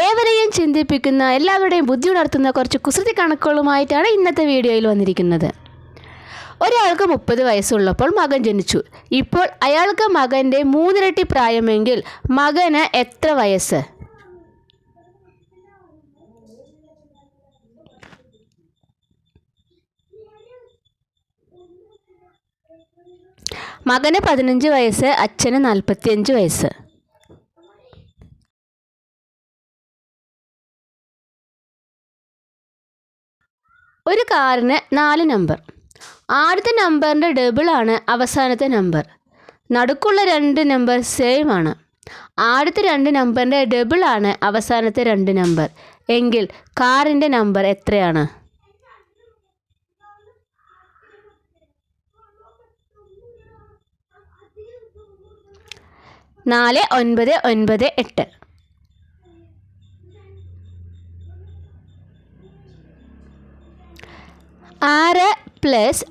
ഏവരെയും ചിന്തിപ്പിക്കുന്ന എല്ലാവരുടെയും ബുദ്ധി ഉണർത്തുന്ന കുറച്ച് കുസൃതി കണക്കുകളുമായിട്ടാണ് ഇന്നത്തെ വീഡിയോയിൽ വന്നിരിക്കുന്നത്. ഒരാൾക്ക് മുപ്പത് വയസ്സുള്ളപ്പോൾ മകൻ ജനിച്ചു. ഇപ്പോൾ അയാൾക്ക് മകന്റെ മൂന്നിരട്ടി പ്രായമെങ്കിൽ മകന് എത്ര വയസ്സ്? മകന് പതിനഞ്ച് വയസ്സ് അച്ഛന് നാൽപ്പത്തിയഞ്ച് വയസ്സ്. ഒരു കാറിന് നാല് നമ്പർ ആദ്യത്തെ നമ്പറിന്റെ ഡബിളാണ് അവസാനത്തെ നമ്പർ നടുക്കുള്ള രണ്ട് നമ്പർ സെയിം ആണ്. ആദ്യത്തെ രണ്ട് നമ്പറിന്റെ ഡബിളാണ് അവസാനത്തെ രണ്ട് നമ്പർ എങ്കിൽ കാറിന്റെ നമ്പർ എത്രയാണ്? നാല് ഒൻപത് ഒൻപത് എട്ട്. ആറ് പ്ലസ്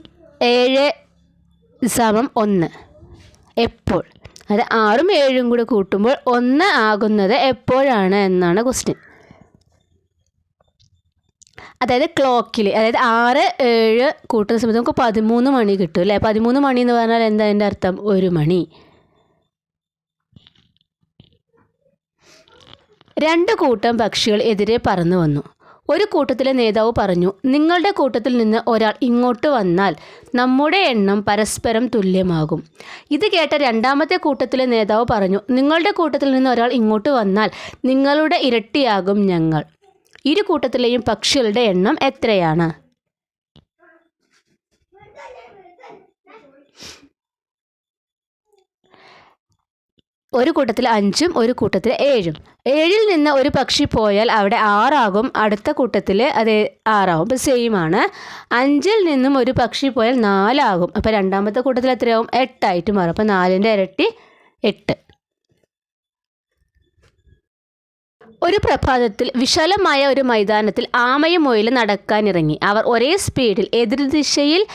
ഏഴ് സമം ഒന്ന്. എപ്പോൾ? അത് ആറും ഏഴും കൂടെ കൂട്ടുമ്പോൾ ഒന്ന് ആകുന്നത് എപ്പോഴാണ് എന്നാണ് ക്വസ്റ്റ്യൻ അതായത് ക്ലോക്കിൽ അതായത് ആറ് ഏഴ് കൂട്ടുന്ന സമയത്ത് നമുക്ക് പതിമൂന്ന് മണി കിട്ടും അല്ലേ? പതിമൂന്ന് മണി എന്ന് പറഞ്ഞാൽ എന്താ അതിന്റെ അർത്ഥം? ഒരു മണി. രണ്ട് കൂട്ടം പക്ഷികൾ എതിരെ പറന്നു വന്നു. ഒരു കൂട്ടത്തിലെ നേതാവ് പറഞ്ഞു നിങ്ങളുടെ കൂട്ടത്തിൽ നിന്ന് ഒരാൾ ഇങ്ങോട്ട് വന്നാൽ നമ്മുടെ എണ്ണം പരസ്പരം തുല്യമാകും. ഇത് കേട്ട രണ്ടാമത്തെ കൂട്ടത്തിലെ നേതാവ് പറഞ്ഞു നിങ്ങളുടെ കൂട്ടത്തിൽ നിന്ന് ഒരാൾ ഇങ്ങോട്ട് വന്നാൽ നിങ്ങളുടെ ഇരട്ടിയാകും ഞങ്ങൾ. ഇരു കൂട്ടത്തിലെയും പക്ഷികളുടെ എണ്ണം എത്രയാണ്? ഒരു കൂട്ടത്തിൽ അഞ്ചും ഒരു കൂട്ടത്തിൽ ഏഴും. ഏഴിൽ നിന്ന് ഒരു പക്ഷി പോയാൽ അവിടെ ആറാകും അടുത്ത കൂട്ടത്തിൽ അത് ആറാകും അപ്പോൾ സെയിം ആണ്. അഞ്ചിൽ നിന്നും ഒരു പക്ഷി പോയാൽ നാലാകും. അപ്പോൾ രണ്ടാമത്തെ കൂട്ടത്തിൽ എത്രയാകും എട്ടായിട്ട് മാറും. അപ്പോൾ നാലിന്റെ ഇരട്ടി എട്ട്. ഒരു പ്രഭാതത്തിൽ വിശാലമായ ഒരു മൈതാനത്തിൽ ആമയും മുയലും നടക്കാനിറങ്ങി അവർ ഒരേ സ്പീഡിൽ എതിർദിശയിൽ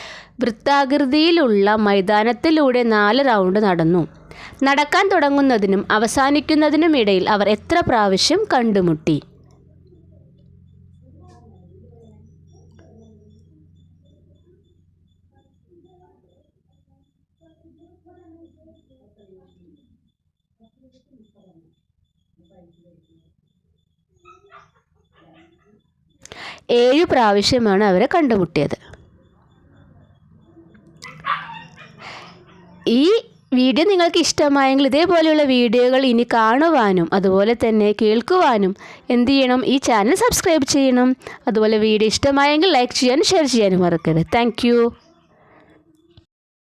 വൃത്താകൃതിയിലുള്ള മൈതാനത്തിലൂടെ നാല് റൗണ്ട് നടന്നു. നടക്കാൻ തുടങ്ങുന്നതിനും അവസാനിക്കുന്നതിനും ഇടയിൽ അവർ എത്ര പ്രാവശ്യം കണ്ടുമുട്ടി? ഏഴ് പ്രാവശ്യമാണ് അവരെ കണ്ടുമുട്ടിയത്. ഈ വീഡിയോ നിങ്ങൾക്ക് ഇഷ്ടമായെങ്കിൽ ഇതേപോലെയുള്ള വീഡിയോകൾ ഇനി കാണുവാനും അതുപോലെ തന്നെ കേൾക്കുവാനും എന്ത് ചെയ്യണം? ഈ ചാനൽ സബ്സ്ക്രൈബ് ചെയ്യണം. അതുപോലെ വീഡിയോ ഇഷ്ടമായെങ്കിൽ ലൈക്ക് ചെയ്യാനും ഷെയർ ചെയ്യാനും മറക്കരുത്. താങ്ക്